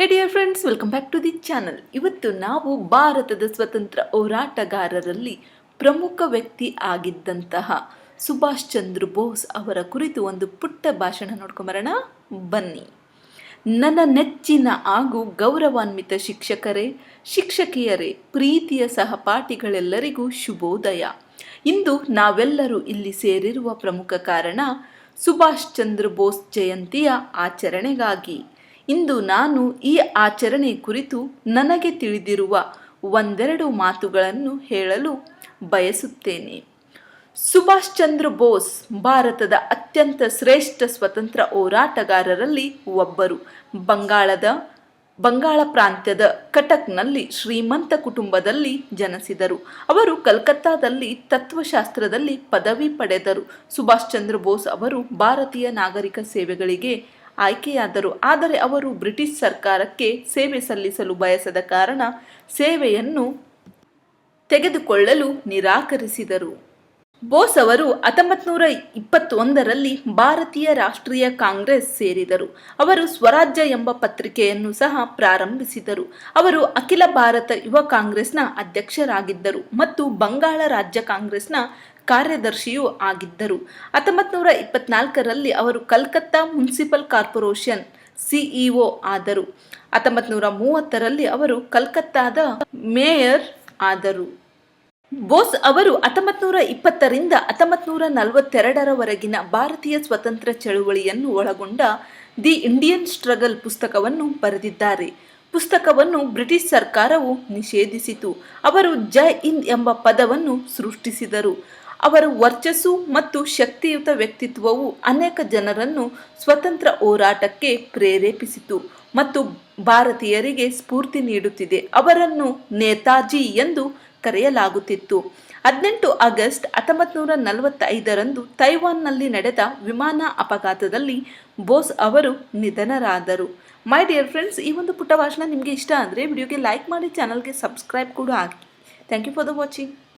Hey dear friends welcome back to the channel ಇವತ್ತು ನಾವು ಭಾರತದ ಸ್ವತಂತ್ರ ಹೋರಾಟಗಾರರಲ್ಲಿ ಪ್ರಮುಖ ವ್ಯಕ್ತಿ ಆಗಿದ್ದಂತಹ ಸುಭಾಷ್ ಚಂದ್ರ ಬೋಸ್ ಅವರ ಕುರಿತು ಒಂದು ಪುಟ್ಟ ಭಾಷಣ ನೋಡ್ಕೊಂಬರೋಣ. ಬನ್ನಿ. ನನ್ನ ನೆಚ್ಚಿನ ಹಾಗೂ ಗೌರವಾನ್ವಿತ ಶಿಕ್ಷಕರೇ, ಶಿಕ್ಷಕಿಯರೇ, ಪ್ರೀತಿಯ ಸಹಪಾಠಿಗಳೆಲ್ಲರಿಗೂ ಶುಭೋದಯ. ಇಂದು ನಾವೆಲ್ಲರೂ ಇಲ್ಲಿ ಸೇರಿರುವ ಪ್ರಮುಖ ಕಾರಣ ಸುಭಾಷ್ ಚಂದ್ರ ಬೋಸ್ ಜಯಂತಿಯ ಆಚರಣೆಗಾಗಿ. ಇಂದು ನಾನು ಈ ಆಚರಣೆ ಕುರಿತು ನನಗೆ ತಿಳಿದಿರುವ ಒಂದೆರಡು ಮಾತುಗಳನ್ನು ಹೇಳಲು ಬಯಸುತ್ತೇನೆ. ಸುಭಾಷ್ ಚಂದ್ರ ಬೋಸ್ ಭಾರತದ ಅತ್ಯಂತ ಶ್ರೇಷ್ಠ ಸ್ವತಂತ್ರ ಹೋರಾಟಗಾರರಲ್ಲಿ ಒಬ್ಬರು. ಬಂಗಾಳದ, ಬಂಗಾಳ ಪ್ರಾಂತ್ಯದ ಕಟಕ್ನಲ್ಲಿ ಶ್ರೀಮಂತ ಕುಟುಂಬದಲ್ಲಿ ಜನಿಸಿದರು. ಅವರು ಕಲ್ಕತ್ತಾದಲ್ಲಿ ತತ್ವಶಾಸ್ತ್ರದಲ್ಲಿ ಪದವಿ ಪಡೆದರು. ಸುಭಾಷ್ ಚಂದ್ರ ಬೋಸ್ ಅವರು ಭಾರತೀಯ ನಾಗರಿಕ ಸೇವೆಗಳಿಗೆ ಆಯ್ಕೆಯಾದರು. ಆದರೆ ಅವರು ಬ್ರಿಟಿಷ್ ಸರ್ಕಾರಕ್ಕೆ ಸೇವೆ ಸಲ್ಲಿಸಲು ಬಯಸದ ಕಾರಣ ಸೇವೆಯನ್ನು ತೆಗೆದುಕೊಳ್ಳಲು ನಿರಾಕರಿಸಿದರು. ಬೋಸ್ ಅವರು ಹತ್ತೊಂಬತ್ತು ನೂರ ಇಪ್ಪತ್ತೊಂದರಲ್ಲಿ ಭಾರತೀಯ ರಾಷ್ಟ್ರೀಯ ಕಾಂಗ್ರೆಸ್ ಸೇರಿದರು. ಅವರು ಸ್ವರಾಜ್ಯ ಎಂಬ ಪತ್ರಿಕೆಯನ್ನು ಸಹ ಪ್ರಾರಂಭಿಸಿದರು. ಅವರು ಅಖಿಲ ಭಾರತ ಯುವ ಕಾಂಗ್ರೆಸ್ನ ಅಧ್ಯಕ್ಷರಾಗಿದ್ದರು ಮತ್ತು ಬಂಗಾಳ ರಾಜ್ಯ ಕಾಂಗ್ರೆಸ್ನ ಕಾರ್ಯದರ್ಶಿಯೂ ಆಗಿದ್ದರು. ಹತ್ತೊಂಬತ್ತು ನೂರ ಇಪ್ಪತ್ನಾಲ್ಕರಲ್ಲಿ ಅವರು ಕಲ್ಕತ್ತಾ ಮುನ್ಸಿಪಲ್ ಕಾರ್ಪೊರೇಷನ್ ಸಿಇಒ ಆದರು. ಹತ್ತೊಂಬತ್ತು ನೂರ ಮೂವತ್ತರಲ್ಲಿ ಅವರು ಕಲ್ಕತ್ತಾದ ಮೇಯರ್ ಆದರು. ಬೋಸ್ ಅವರು ಹತ್ತೊಂಬತ್ತು ನೂರ ಇಪ್ಪತ್ತರಿಂದ ಹತ್ತೊಂಬತ್ತು ನೂರ ನಲವತ್ತೆರಡರವರೆಗಿನ ಭಾರತೀಯ ಸ್ವತಂತ್ರ ಚಳುವಳಿಯನ್ನು ಒಳಗೊಂಡ ದಿ ಇಂಡಿಯನ್ ಸ್ಟ್ರಗಲ್ ಪುಸ್ತಕವನ್ನು ಬರೆದಿದ್ದಾರೆ. ಪುಸ್ತಕವನ್ನು ಬ್ರಿಟಿಷ್ ಸರ್ಕಾರವು ನಿಷೇಧಿಸಿತು. ಅವರು ಜೈ ಹಿಂದ್ ಎಂಬ ಪದವನ್ನು ಸೃಷ್ಟಿಸಿದರು. ಅವರ ವರ್ಚಸ್ಸು ಮತ್ತು ಶಕ್ತಿಯುತ ವ್ಯಕ್ತಿತ್ವವು ಅನೇಕ ಜನರನ್ನು ಸ್ವತಂತ್ರ ಹೋರಾಟಕ್ಕೆ ಪ್ರೇರೇಪಿಸಿತು ಮತ್ತು ಭಾರತೀಯರಿಗೆ ಸ್ಫೂರ್ತಿ ನೀಡುತ್ತಿದೆ. ಅವರನ್ನು ನೇತಾಜಿ ಎಂದು ಕರೆಯಲಾಗುತ್ತಿತ್ತು. ಹದಿನೆಂಟು ಆಗಸ್ಟ್ ಹತ್ತೊಂಬತ್ತು ನೂರ ನಲವತ್ತೈದರಂದು ತೈವಾನ್ನಲ್ಲಿ ನಡೆದ ವಿಮಾನ ಅಪಘಾತದಲ್ಲಿ ಬೋಸ್ ಅವರು ನಿಧನರಾದರು. ಮೈ ಡಿಯರ್ ಫ್ರೆಂಡ್ಸ್, ಈ ಒಂದು ಪುಟ್ಟ ಭಾಷಣ ನಿಮಗೆ ಇಷ್ಟ ಅಂದರೆ ವಿಡಿಯೋಗೆ ಲೈಕ್ ಮಾಡಿ, ಚಾನಲ್ಗೆ ಸಬ್ಸ್ಕ್ರೈಬ್ ಕೂಡ ಹಾಕಿ. Thank you for the watching.